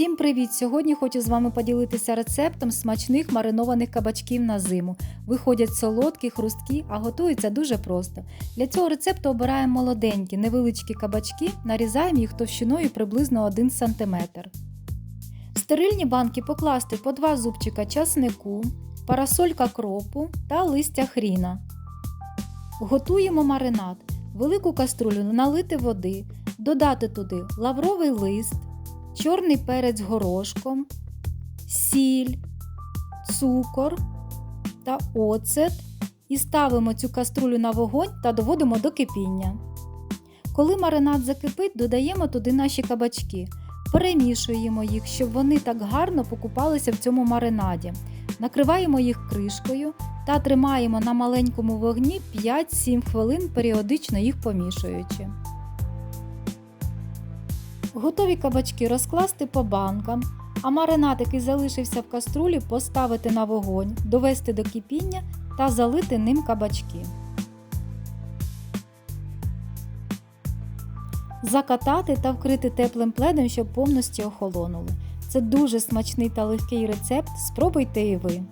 Всім привіт! Сьогодні хочу з вами поділитися рецептом смачних маринованих кабачків на зиму. Виходять солодкі, хрусткі, а готуються дуже просто. Для цього рецепту обираємо молоденькі, невеличкі кабачки, нарізаємо їх товщиною приблизно 1 см. В стерильні банки покласти по 2 зубчика часнику, парасолька кропу та листя хріна. Готуємо маринад. Велику каструлю налити води, додати туди лавровий лист, чорний перець горошком, сіль, цукор та оцет і ставимо цю каструлю на вогонь та доводимо до кипіння. Коли маринад закипить, додаємо туди наші кабачки, перемішуємо їх, щоб вони так гарно покупалися в цьому маринаді. Накриваємо їх кришкою та тримаємо на маленькому вогні 5-7 хвилин, періодично їх помішуючи. Готові кабачки розкласти по банкам, а маринад, який залишився в каструлі, поставити на вогонь, довести до кипіння та залити ним кабачки. Закатати та вкрити теплим пледом, щоб повністю охолонули. Це дуже смачний та легкий рецепт. Спробуйте і ви.